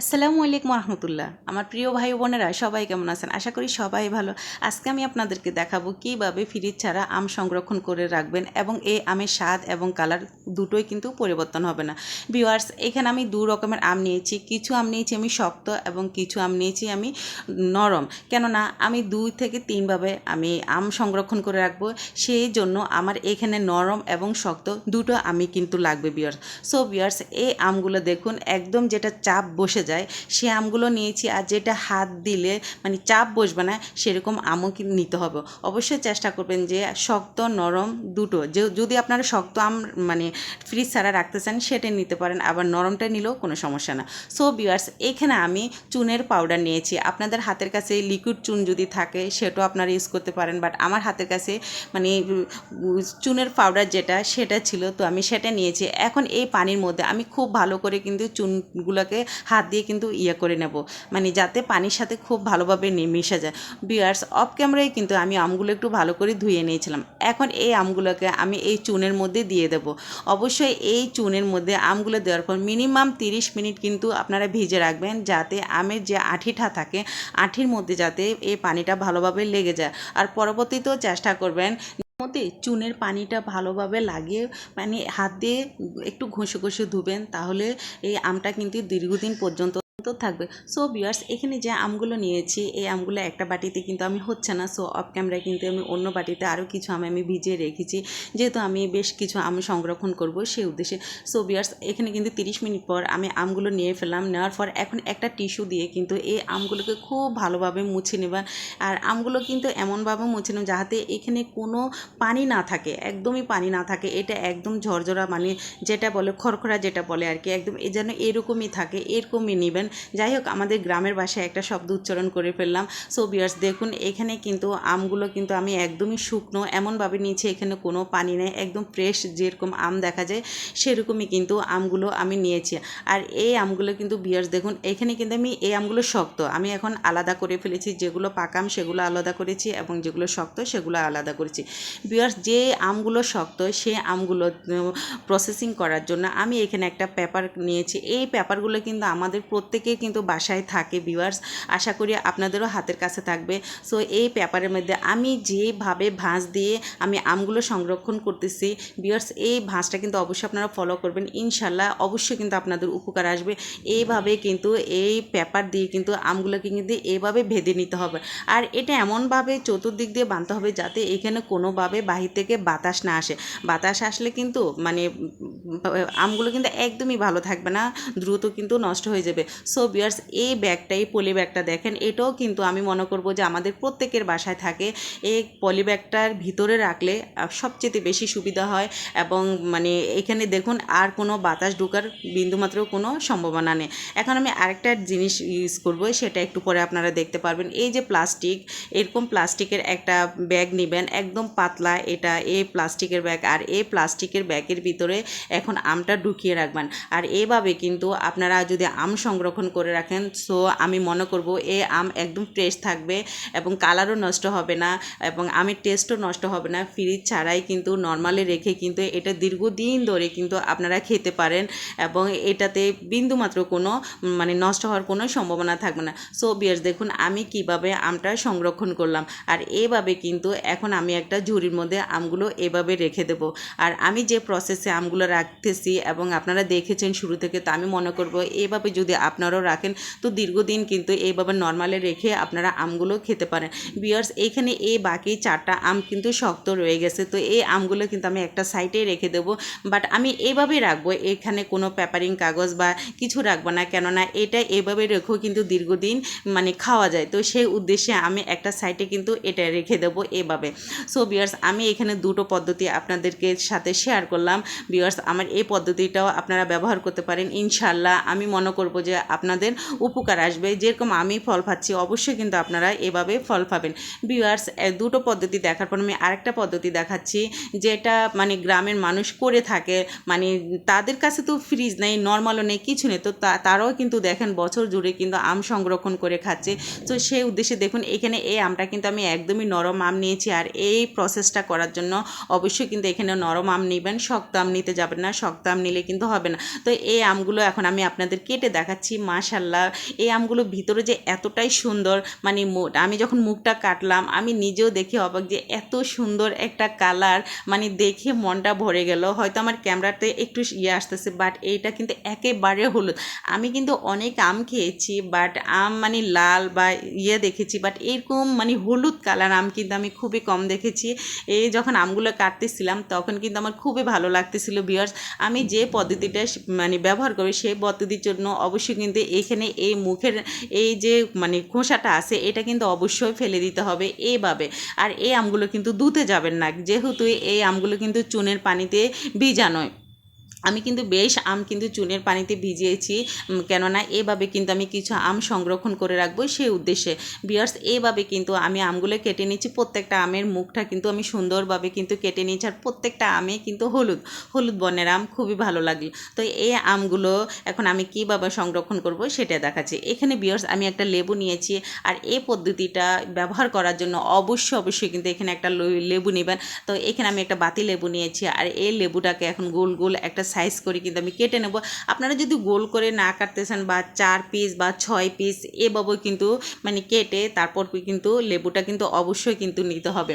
আসসালামু আলাইকুম রহমতুল্লাহ। আমার প্রিয় ভাই বোনেরা, সবাই কেমন আছেন? আশা করি সবাই ভালো। আজকে আমি আপনাদেরকে দেখাবো কীভাবে ফ্রিজ ছাড়া আম সংরক্ষণ করে রাখবেন এবং এই আমের স্বাদ এবং কালার দুটোই কিন্তু পরিবর্তন হবে না। ভিউয়ার্স, এখানে আমি দু রকমের আম নিয়েছি। কিছু আম নিয়েছি আমি শক্ত এবং কিছু আম নিয়েছি আমি নরম। কেননা, আমি দুই থেকে তিনভাবে আমি আম সংরক্ষণ করে রাখব। সেই জন্য আমার এখানে নরম এবং শক্ত দুটো আমি কিন্তু লাগবে বিয়ার্স সো বিয়ার্স এই আমগুলো দেখুন, একদম যেটা চাপ বসে যায়। সে আমগুলো নিয়েছি আর যেটা হাত দিলে মানে চাপ বসবে না, সেরকম আমও নিতে হবে। অবশ্যই চেষ্টা করবেন যে শক্ত, নরম দুটো যে যদি আপনারা শক্ত আম মানে ফ্রিজ ছাড়া রাখতে চান, সেটা নিতে পারেন। আবার নরমটা নিলেও কোনো সমস্যা না। সো বিয়ার্স এখানে আমি চুনের পাউডার নিয়েছি। আপনাদের হাতের কাছে লিকুইড চুন যদি থাকে, সেটাও আপনারা ইউজ করতে পারেন। বাট আমার হাতের কাছে মানে চুনের পাউডার যেটা, সেটা ছিল। তো আমি সেটা নিয়েছি। এখন এই পানির মধ্যে আমি খুব ভালো করে কিন্তু চুনগুলোকে হাত দিয়ে কিন্তু ইয়ে করে নেব। মানে যাতে পানির সাথে খুব ভালোভাবে মিশে যায়। বিয়ার্স অফ ক্যামেরায় কিন্তু আমি আমগুলো একটু ভালো করে ধুয়ে নিয়েছিলাম। এখন এই আমগুলোকে আমি এই চুনের মধ্যে দিয়ে দেব। অবশ্যই এই চুনের মধ্যে আমগুলো দেওয়ার পর মিনিমাম তিরিশ মিনিট কিন্তু আপনারা ভিজে রাখবেন যাতে আমের যে আঠিটা থাকে, আঠির মধ্যে যাতে এই পানিটা ভালোভাবে লেগে যায়। আর পরবর্তীতেও চেষ্টা করবেন মধ্যে চুনের পানিটা ভালোভাবে লাগিয়ে মানে হাত দিয়ে একটু ঘষে ঘষে ধুবেন, তাহলে এই আমটা কিন্তু দীর্ঘদিন পর্যন্ত তো থাকবে। সো বিয়ার্স এখানে যে আমগুলো নিয়েছি, এই আমগুলো একটা বাটিতে কিন্তু আমি হচ্ছে না। সো অফ ক্যামেরায় কিন্তু আমি অন্য বাটিতে আরও কিছু আম আমি ভিজিয়ে রেখেছি। যেহেতু আমি বেশ কিছু আম সংরক্ষণ করব সেই উদ্দেশ্যে। সো বিয়ার্স এখানে কিন্তু তিরিশ মিনিট পর আমি আমগুলো নিয়ে ফেললাম। নেওয়ার পর এখন একটা টিস্যু দিয়ে কিন্তু এই আমগুলোকে খুব ভালোভাবে মুছে নেবেন আর আমগুলো কিন্তু এমনভাবে মুছে নেবেন যাতে এখানে কোনো পানি না থাকে, একদমই পানি না থাকে। এটা একদম ঝরঝরা মানে যেটা বলে খড়খড়া যেটা বলে আর কি। একদম এ যেন এরকমই থাকে, এরকমই নেবেন। যাই হোক, আমাদের গ্রামের বাসায় একটা শব্দ উচ্চারণ করে ফেললাম। সো বিয়ার্স দেখুন, এখানে কিন্তু আমগুলো কিন্তু আমি একদমই শুকনো, এমনভাবে নিয়েছি এখানে কোনো পানি নেই, একদম ফ্রেশ যেরকম আম দেখা যায়, সেরকমই কিন্তু আমগুলো আমি নিয়েছি। আর এই আমগুলো কিন্তু বিয়ার্স দেখুন, এখানে কিন্তু আমি এই আমগুলো শক্ত, আমি এখন আলাদা করে ফেলেছি, যেগুলো পাকাম সেগুলো আলাদা করেছি এবং যেগুলো শক্ত, সেগুলো আলাদা করেছি। বিয়ার্স যে আমগুলো শক্ত, সেই আমগুলো প্রসেসিং করার জন্য আমি এখানে একটা পেপার নিয়েছি। এই পেপারগুলো কিন্তু আমাদের প্রত্যেকের কিন্তু বাসায় থাকে ভিউয়ার্স আশা করি আপনাদেরও হাতের কাছে থাকবে। সো এই পেপারের মধ্যে আমি যেভাবে ভাঁজ দিয়ে আমি আমগুলো সংরক্ষণ করতেছি ভিউয়ার্স এই ভাঁজটা কিন্তু অবশ্যই আপনারা ফলো করবেন। ইনশাল্লাহ অবশ্যই কিন্তু আপনাদের উপকার আসবে। এইভাবে কিন্তু এই পেপার দিয়ে কিন্তু আমগুলোকে কিন্তু এইভাবে ভেদে নিতে হবে। আর এটা এমনভাবে চতুর্দিক দিয়ে বাঁধতে হবে যাতে এখানে কোনোভাবে বাহির থেকে বাতাস না আসে। বাতাস আসলে কিন্তু মানে আমগুলো কিন্তু একদমই ভালো থাকবে না, দ্রুত কিন্তু নষ্ট হয়ে যাবে। সো বিয়ার্স এই ব্যাগটা এই পলি ব্যাগটা দেখেন, এটাও কিন্তু আমি মনে করব যে আমাদের প্রত্যেকের বাসায় থাকে। এই পলি ব্যাগটার ভিতরে রাখলে সবচেয়ে বেশি সুবিধা হয় এবং মানে এখানে দেখুন আর কোনো বাতাস ঢোকার বিন্দুমাত্র কোনো সম্ভাবনা নেই। এখন আমি আরেকটা জিনিস ইউজ করব, সেটা একটু পরে আপনারা দেখতে পারবেন। এই যে প্লাস্টিক এরকম প্লাস্টিকের একটা ব্যাগ নেবেন, একদম পাতলা এটা, এ প্লাস্টিকের ব্যাগ আর এ প্লাস্টিকের ব্যাগের ভিতরে এখন আমটা ঢুকিয়ে রাখবেন। আর এভাবে কিন্তু আপনারা যদি আম সংরক্ষণ করে রাখেন। সো আমি মনে করব এ আম একদম ফ্রেশ থাকবে এবং কালারও নষ্ট হবে না এবং আমের টেস্টও নষ্ট হবে না। ফ্রিজ ছাড়াই কিন্তু নর্মালি রেখে কিন্তু এটা দীর্ঘদিন ধরে কিন্তু আপনারা খেতে পারেন এবং এটাতে বিন্দুমাত্র কোনো মানে নষ্ট হওয়ার কোনো সম্ভাবনা থাকবে না। সো বিয়ার্স দেখুন আমি কীভাবে আমটা সংরক্ষণ করলাম। আর এভাবে কিন্তু এখন আমি একটা ঝুড়ির মধ্যে আমগুলো এভাবে রেখে দেবো। আর আমি যে প্রসেসে আমগুলো রাখতেছি এবং আপনারা দেখেছেন শুরু থেকে, তো আমি মনে করব এভাবে যদি আপনারাও রাখেন। তো দীর্ঘদিন কিন্তু এইভাবে নর্মালে রেখে আপনারা আমগুলো খেতে পারেন। বিয়ার্স এখানে এই বাকি চারটা আম কিন্তু শক্ত রয়ে গেছে। তো এই আমগুলো কিন্তু আমি একটা সাইডে রেখে দেবো। বাট আমি এইভাবে রাখব, এখানে কোনো পেপারিং কাগজ বা কিছু রাখব না। কেননা এটা এভাবে রেখেও কিন্তু দীর্ঘদিন মানে খাওয়া যায়। তো সেই উদ্দেশ্যে আমি একটা সাইডে কিন্তু এটা রেখে দেবো এভাবে সো বিয়ার্স আমি এখানে দুটো পদ্ধতি আপনাদেরকে সাথে শেয়ার করলাম। বিয়ার্স আমার এই পদ্ধতিটাও আপনারা ব্যবহার করতে পারেন। ইনশাল্লাহ আমি মনে করব যে আপনাদের উপকার আসবে। যেরকম আমি ফল পাচ্ছি অবশ্যই কিন্তু আপনারা এভাবে ফল পাবেন বিয়ার্স দুটো পদ্ধতি দেখার পর আমি আরেকটা পদ্ধতি দেখাচ্ছি, যেটা মানে গ্রামের মানুষ করে থাকে। মানে তাদের কাছে তো ফ্রিজ নেই নর্মালও নেই, কিছু নেই। তা- তারাও কিন্তু দেখেন বছর জুড়ে কিন্তু আম সংরক্ষণ করে খাচ্ছে। তো সেই উদ্দেশ্যে দেখুন, এখানে এই আমটা কিন্তু আমি একদমই নরম আম নিয়েছি। আর এই প্রসেসটা করার জন্য অবশ্যই কিন্তু এখানে নরম আম নেবেন, শক্ত আম নিতে যাবেন না, শক্ত আম নিলে কিন্তু হবে না। তো এই আমগুলো এখন আমি আপনাদের কেটে দেখাচ্ছি মাশাল্লাহ, এই আমগুলো ভিতরে যে এতটাই সুন্দর মানে আমি যখন মুখটা কাটলাম, আমি নিজেও দেখে অবাক যে এত সুন্দর একটা কালার মানে দেখে মনটা ভরে গেল। হয়তো আমার ক্যামেরাতে একটু ইয়ে আসতেছে বাট এইটা কিন্তু একেবারে হলুদ। আমি কিন্তু অনেক আম খেয়েছি বাট আম মানে লাল বা ইয়ে দেখেছি বাট এরকম মানে হলুদ কালার আম কিন্তু আমি খুবই কম দেখেছি। এই যখন আমগুলো কাটতেছিলাম, তখন কিন্তু আমার খুবই ভালো লাগতেছিল বিয়ার্স আমি যে পদ্ধতিটা মানে ব্যবহার করি সেই পদ্ধতির জন্য অবশ্যই কিন্তু এখানে এই মুখের এই যে মানে খোসাটা আছে, এটা কিন্তু অবশ্যই ফেলে দিতে হবে এইভাবে আর এই আমগুলো কিন্তু ধুতে যাবেন না, যেহেতু এই আমগুলো কিন্তু চুনের পানিতে ভিজানোয়। আমি কিন্তু বেশ আম কিন্তু চুনের পানিতে ভিজিয়েছি কেননা এভাবে কিন্তু আমি কিছু আম সংরক্ষণ করে রাখব সেই উদ্দেশ্যে। বিয়ার্স এভাবে কিন্তু আমি আমগুলো কেটে নিচ্ছি, প্রত্যেকটা আমের মুখটা কিন্তু আমি সুন্দরভাবে কিন্তু কেটে নিচ্ছি আর প্রত্যেকটা আমে কিন্তু হলুদ হলুদ বর্ণের আম খুবই ভালো লাগল। তো এই আমগুলো এখন আমি কীভাবে সংরক্ষণ করব সেটা দেখাচ্ছি। এখানে বিয়ার্স আমি একটা লেবু নিয়েছি আর এই পদ্ধতিটা ব্যবহার করার জন্য অবশ্যই অবশ্যই কিন্তু এখানে একটা লেবু নেবেন। তো এখানে আমি একটা বাতি লেবু নিয়েছি আর এই লেবুটাকে এখন গোল গোল একটা সাইজ করে কিন্তু আমি কেটে নেব। আপনারা যদি গোল করে না কাটতেছেন বা চার পিস বা ছয় পিস এভাবে কিন্তু মানে কেটে তারপর কিন্তু লেবুটা কিন্তু অবশ্যই কিন্তু নিতে হবে।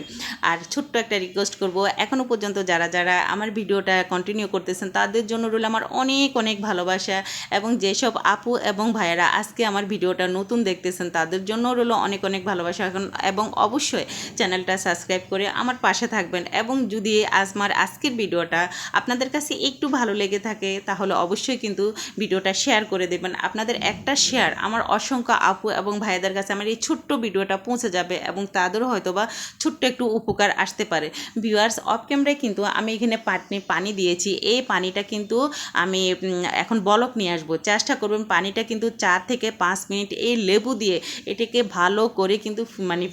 আর ছোট্ট একটা রিকোয়েস্ট করব এখনও পর্যন্ত যারা যারা আমার ভিডিওটা কন্টিনিউ করতেছেন, তাদের জন্য রইল আমার অনেক অনেক ভালোবাসা এবং যেসব আপু এবং ভাইয়েরা আজকে আমার ভিডিওটা নতুন দেখতেছেন, তাদের জন্য রইল অনেক অনেক ভালোবাসা। এখন এবং অবশ্যই চ্যানেলটা সাবস্ক্রাইব করে আমার পাশে থাকবেন এবং যদি আমার আজকের ভিডিওটা আপনাদের কাছে একটু ভালো লেগে থাকে, তাহলে অবশ্যই কিন্তু ভিডিওটা শেয়ার করে দেবেন। আপনাদের একটা শেয়ার আমার অসংখ্য আপু এবং ভাইদের কাছে আমার এই ছোট্ট ভিডিওটা পৌঁছে যাবে এবং তাদেরও হয়তো বা ছোট্ট একটু উপকার আসতে পারে। ভিউয়ার্স অফ ক্যামেরায় কিন্তু আমি এখানে পাটনি পানি দিয়েছি। এই পানিটা কিন্তু আমি এখন বলক নিয়ে আসব। চেষ্টা করবেন পানিটা কিন্তু চার থেকে পাঁচ মিনিট এই লেবু দিয়ে এটাকে ভালো করে কিন্তু মানে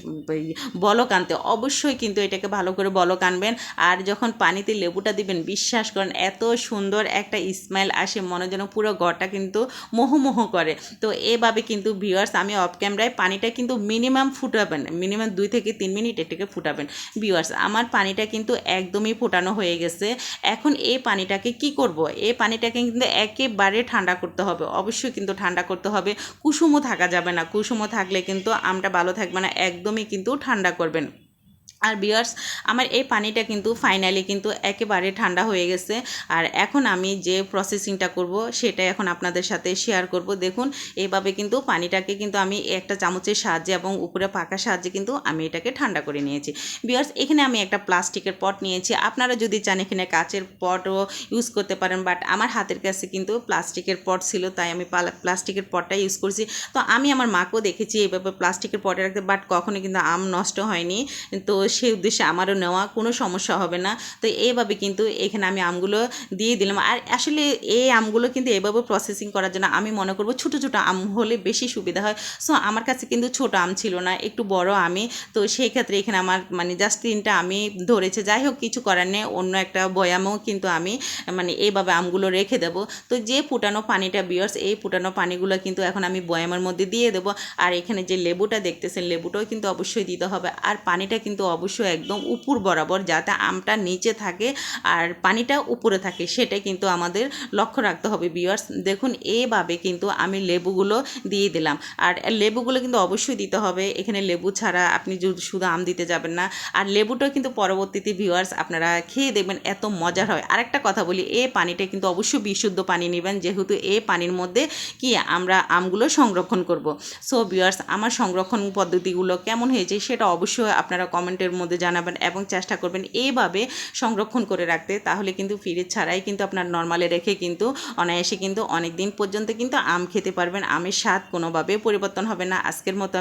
বলক আনতে। অবশ্যই কিন্তু এটাকে ভালো করে বলক আনবেন। আর যখন পানিতে লেবুটা দিবেন, বিশ্বাস করেন এত সুন্দর একটা স্মাইল আসে, মনে যেন পুরো ঘরটা কিন্তু মোহমোহ করে। তো এভাবে কিন্তু ভিউয়ার্স আমি অফ ক্যামেরায় পানিটা কিন্তু মিনিমাম ফুটাবেন মিনিমাম দুই থেকে তিন মিনিট এটাকে ফুটাবেন। ভিউয়ার্স আমার পানিটা কিন্তু একদমই ফোটানো হয়ে গেছে। এখন এই পানিটাকে কি করব? এই পানিটাকে কিন্তু একেবারে ঠান্ডা করতে হবে। অবশ্যই কিন্তু ঠান্ডা করতে হবে। কুসুমও থাকা যাবে না। কুসুমও থাকলে কিন্তু আমটা ভালো থাকবে না। একদমই কিন্তু ঠান্ডা করবেন। আর বিয়ার্স আমার এই পানিটা কিন্তু ফাইনালি কিন্তু একেবারে ঠান্ডা হয়ে গেছে। আর এখন আমি যে প্রসেসিংটা করব সেটা এখন আপনাদের সাথে শেয়ার করব। দেখুন, এভাবে কিন্তু পানিটাকে কিন্তু আমি একটা চামচের সাহায্যে এবং উপরে পাকা সাহায্যে কিন্তু আমি এটাকে ঠান্ডা করে নিয়েছি। বিয়ার্স এখানে আমি একটা প্লাস্টিকের পট নিয়েছি। আপনারা যদি চান এখানে কাচের পটও ইউজ করতে পারেন বাট আমার হাতের কাছে কিন্তু প্লাস্টিকের পট ছিল, তাই আমি পালা- প্লাস্টিকের পটটা ইউজ করছি। তো আমি আমার মাকেও দেখেছি এইভাবে প্লাস্টিকের পটে রাখতে বাট কখনো কিন্তু আম নষ্ট হয়নি। তো সেই উদ্দেশ্যে আমারও নেওয়া কোনো সমস্যা হবে না। তো এইভাবে কিন্তু এখানে আমি আমগুলো দিয়ে দিলাম। আর আসলে এই আমগুলো কিন্তু এভাবে প্রসেসিং করার জন্য আমি মনে করব ছোটো ছোটো আম হলে বেশি সুবিধা হয়। সো আমার কাছে কিন্তু ছোটো আম ছিল না, একটু বড় আমি। তো সেই ক্ষেত্রে এখানে আমার মানে জাস্ট তিনটা আমি ধরেছে। যাই হোক, কিছু করার নেই, অন্য একটা বয়ামেও কিন্তু আমি মানে এইভাবে আমগুলো রেখে দেবো। তো যে ফুটানো পানিটা বিয়ার্স এই ফুটানো পানিগুলো কিন্তু এখন আমি বয়ামের মধ্যে দিয়ে দেবো। আর এখানে যে লেবুটা দেখতেছেন, লেবুটাও কিন্তু অবশ্যই দিতে হবে। আর পানিটা কিন্তু অবশ্যই একদম উপর বরাবর যাতে আমটা নিচে থাকে আর পানিটা উপরে থাকে সেটা কিন্তু আমাদের লক্ষ্য রাখতে হবে বিয়ার্স দেখুন, এভাবে কিন্তু আমি লেবুগুলো দিয়ে দিলাম। আর লেবুগুলো কিন্তু অবশ্যই দিতে হবে। এখানে লেবু ছাড়া আপনি শুধু আম দিতে যাবেন না। আর লেবুটাও কিন্তু পরবর্তীতে ভিউয়ার্স আপনারা খেয়ে দেখবেন, এত মজার হয়। আরেকটা কথা বলি, এ পানিটা কিন্তু অবশ্যই বিশুদ্ধ পানি নেবেন। যেহেতু এ পানির মধ্যে কি, আমরা আমগুলো সংরক্ষণ করব। সো ভিউয়ার্স আমার সংরক্ষণ পদ্ধতিগুলো কেমন হয়েছে, সেটা অবশ্যই আপনারা কমেন্টের মধ্যে জানাবেন এবং চেষ্টা করবেন এইভাবে সংরক্ষণ করে রাখতে। তাহলে কিন্তু ফ্রিজ ছাড়াই কিন্তু আপনার নর্মালে রেখে কিন্তু অনায়াসে কিন্তু অনেক দিন পর্যন্ত কিন্তু আম খেতে পারবেন। আমের স্বাদ কোনোভাবে পরিবর্তন হবে না। আজকের মতো